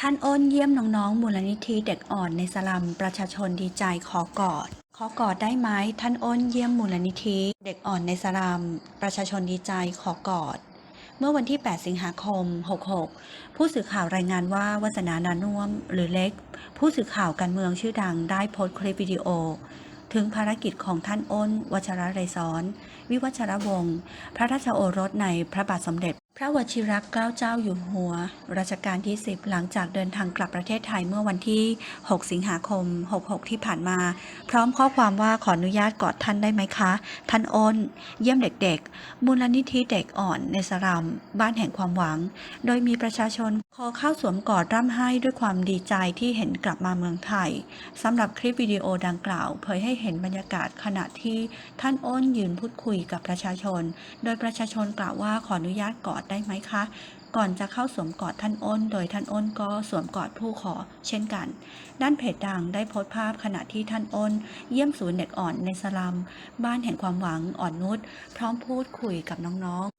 ท่านอ้นเยี่ยมน้องๆ มูลนิธิเด็กอ่อนในสลัม ประชาชนดีใจขอกอด ขอกอดได้ไหมท่านอ้นเยี่ยมมูลนิธิเด็กอ่อนในสลัม ประชาชนดีใจขอกอด เมื่อวันที่ 8 สิงหาคม 66 ผู้สื่อข่าวรายงานว่าวัฒนานานุ่มหรือเล็ก ผู้สื่อข่าวการเมืองชื่อดังได้โพสต์คลิปวิดีโอถึงภารกิจของท่านอ้น วัชรไรศรวิวัชรวงศ์ พระราชโอรสในพระบาทสมเด็จ พระวชิรเกล้าเจ้าอยู่หัวรัชกาลที่ 10 หลังจากเดินทางกลับประเทศไทยเมื่อวันที่ 6 สิงหาคม 66 ที่ผ่านมา พร้อมข้อความว่าขออนุญาตกอดท่านได้ไหมคะ ท่านอ้น เยี่ยมเด็กๆมูลนิธิเด็กอ่อนในสรัมบ้านแห่งความหวัง โดยมีประชาชนขอเข้าสวมกอดร่ำไห้ด้วยความดีใจที่เห็นกลับมาเมืองไทยสำหรับคลิปวิดีโอดังกล่าว เผยให้เห็นบรรยากาศขณะที่ท่านอ้นยืนพูดคุยกับประชาชน โดยประชาชนกล่าวว่าขออนุญาตกอดได้ไหมคะ ก่อนจะเข้าสวมกอดท่านอ้น โดยท่านอ้นก็สวมกอดผู้ขอ เช่นกัน ด้านเพจดังได้โพสต์ภาพขณะที่ท่านอ้น เยี่ยมศูนย์เด็กอ่อนในสลัม บ้านแห่งความหวังอ่อนนุชพร้อมพูดคุยกับน้อง